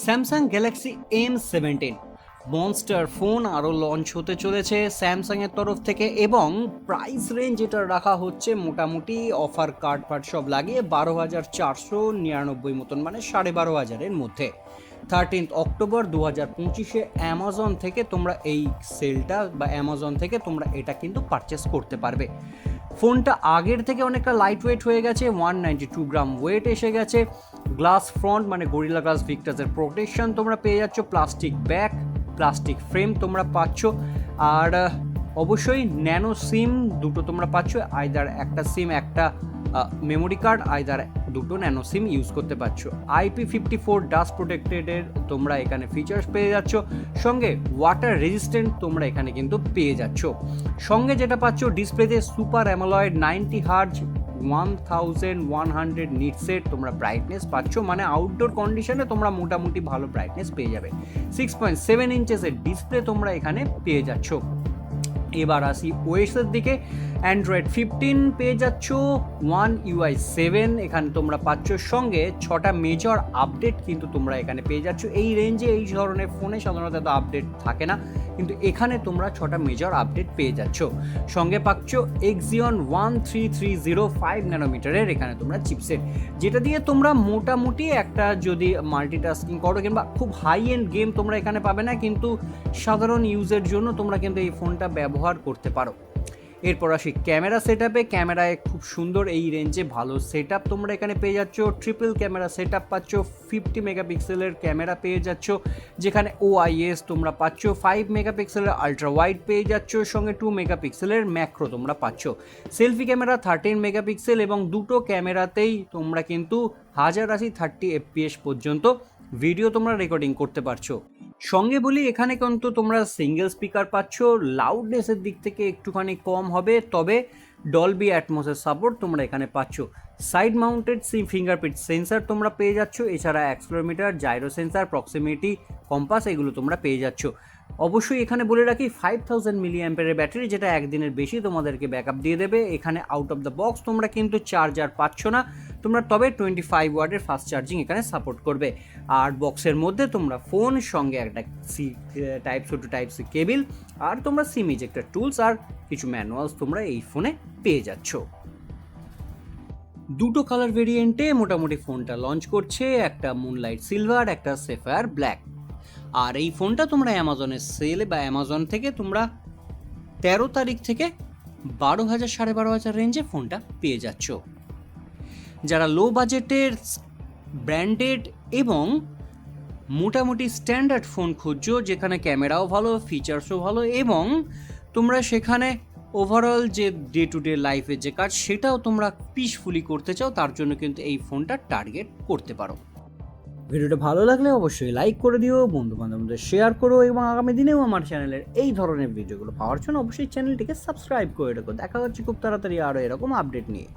Samsung Galaxy M seventeen monster phone আরও launch হতে চলেছে স্যামসাংয়ের তরফ থেকে এবং প্রাইস রেঞ্জ যেটা রাখা হচ্ছে মোটামুটি অফার কার্ড ফার্ড সব লাগিয়ে বারো হাজার চারশো নিরানব্বই মতন মানে সাড়ে বারো হাজারের মধ্যে। থার্টিন্থ অক্টোবর দু হাজার পঁচিশে অ্যামাজন থেকে তোমরা এই সেলটা বা অ্যামাজন থেকে তোমরা এটা কিন্তু পারচেস করতে পারবে। ফোনটা আগের থেকে অনেকটা লাইট ওয়েট হয়ে গেছে one ninety two gram weight এসে গেছে। গ্লাস ফ্রন্ট মানে গরিলা গ্লাস ভিক্টাসের প্রোটেকশন তোমরা পেয়ে যাচ্ছ। প্লাস্টিক ব্যাগ প্লাস্টিক ফ্রেম তোমরা পাচ্ছ। আর অবশ্যই ন্যানো সিম দুটো তোমরা পাচ্ছ। আইদার একটা সিম একটা মেমোরি কার্ড আইদার দুটো ন্যানো সিম ইউজ করতে পারছ। আইপি ফিফটি ফোর ডাস্ট প্রোটেক্টেডের তোমরা এখানে ফিচার্স পেয়ে যাচ্ছ, সঙ্গে ওয়াটার রেজিস্ট্যান্ট তোমরা এখানে কিন্তু পেয়ে যাচ্ছ। সঙ্গে যেটা পাচ্ছ ডিসপ্লেতে super AMOLED ninety hertz one thousand one hundred নিটসের তোমরা ব্রাইটনেস পাচ্ছ মানে আউটডোর কন্ডিশনে তোমরা মোটামুটি ভালো ব্রাইটনেস পেয়ে যাবে। সিক্স পয়েন্ট সেভেন ইঞ্চেসের ডিসপ্লে তোমরা এখানে পেয়ে যাচ্ছ। এবার আসি ওয়েসের দিকে। অ্যান্ড্রয়েড ফিফটিন পেয়ে যাচ্ছ ওয়ান ইউআই সেভেন এখানে তোমরা পাচ্ছ সঙ্গে ছটা মেজর আপডেট কিন্তু তোমরা এখানে পেয়ে যাচ্ছ। এই রেঞ্জে এই ধরনের ফোনে সাধারণত এত আপডেট থাকে না। কিন্তু এখানে তোমরা ছটা মেজর আপডেট পেয়ে যাচ্ছ। সঙ্গে পাচ্ছ Exynos one three three zero five ন্যানোমিটারের এখানে তোমরা চিপসেট যেটা দিয়ে তোমরা মোটামুটি একটা যদি মাল্টিটাস্কিং করো কিংবা খুব হাই এন্ড গেম তোমরা এখানে পাবে না, কিন্তু সাধারণ ইউজের জন্য তোমরা কিন্তু এই ফোনটা ব্যবহার করতে পারো। এরপর আসি ক্যামেরা সেট আপে ক্যামেরায় খুব সুন্দর এই রেঞ্জে ভালো সেট আপ তোমরা এখানে পেয়ে যাচ্ছ। ট্রিপল ক্যামেরা সেট আপ পাচ্ছ ফিফটি মেগাপিক্সেলের ক্যামেরা পেয়ে যাচ্ছ। যেখানে ওআইএস তোমরা পাচ্ছ ফাইভ মেগাপিক্সেলের আলট্রা ওয়াইড পেয়ে যাচ্ছ, সঙ্গে টু মেগাপিক্সেলের ম্যাক্রো তোমরা পাচ্ছ। সেলফি ক্যামেরা থার্টিন মেগাপিক্সেল এবং দুটো ক্যামেরাতেই তোমরা কিন্তু হাজার আশি থার্টি এফপিএস পর্যন্ত ভিডিও তোমরা রেকর্ডিং করতে পারছ। সঙ্গে বলি, এখানে কিন্তু তোমরা সিঙ্গেল স্পিকার পাচ্ছ। লাউডনেসের দিক থেকে একটুখানি কম হবে, তবে ডলবি অ্যাটমসের সাপোর্ট তোমরা এখানে পাচ্ছ। Side mounted C fingerprint sensor তোমরা পেয়ে যাচ্ছ, এছাড়া accelerometer gyro sensor proximity compass এগুলো তোমরা পেয়ে যাচ্ছ। অবশ্যই এখানে বলে রাখি ফাইভ থাউজেন্ড মিলি অ্যাম্পের ব্যাটারি যেটা একদিনের বেশি তোমাদেরকে ব্যাকআপ দিয়ে দেবে। এখানে আউট অফ দ্য বক্স তোমরা কিন্তু চার্জার পাচ্ছ না। তোমরা তবে টোয়েন্টি ফাইভ ওয়ার্ডের ফাস্ট চার্জিং এখানে সাপোর্ট করবে। আর বক্সের মধ্যে তোমরা ফোন সঙ্গে একটা C type to type C cable আর তোমরা সিম ইজেক্টার টুলস আর কিছু ম্যানুয়ালস তোমরা এই ফোনে পেয়ে যাচ্ছ। দুটো কালার ভেরিয়েন্টে মোটামুটি ফোনটা লঞ্চ করছে, একটা মুনলাইট সিলভার একটা সেফায়ার ব্ল্যাক আর এই ফোনটা তোমরা অ্যামাজনের সেলে বা অ্যামাজন থেকে তোমরা তেরো তারিখ থেকে বারো হাজার সাড়ে বারো হাজার রেঞ্জে ফোনটা পেয়ে যাচ্ছ। যারা লো বাজেটের ব্র্যান্ডেড এবং মোটামুটি স্ট্যান্ডার্ড ফোন খুঁজছো, যেখানে ক্যামেরাও ভালো ফিচার্সও ভালো এবং তোমরা সেখানে ওভারঅল যে ডে টু ডে লাইফের যে কাজ, সেটাও তোমরা পিসফুলি করতে চাও, তার জন্য কিন্তু এই ফোনটা টার্গেট করতে পারো। ভিডিওটা ভালো লাগলে অবশ্যই লাইক করে দিও বন্ধু বান্ধবদের শেয়ার করো এবং আগামী দিনেও আমার চ্যানেলের এই ধরনের ভিডিওগুলো পাওয়ার জন্য অবশ্যই চ্যানেলটিকে সাবস্ক্রাইব করে রাখো। দেখা হচ্ছে খুব তাড়াতাড়ি আরও এরকম আপডেট নিয়ে।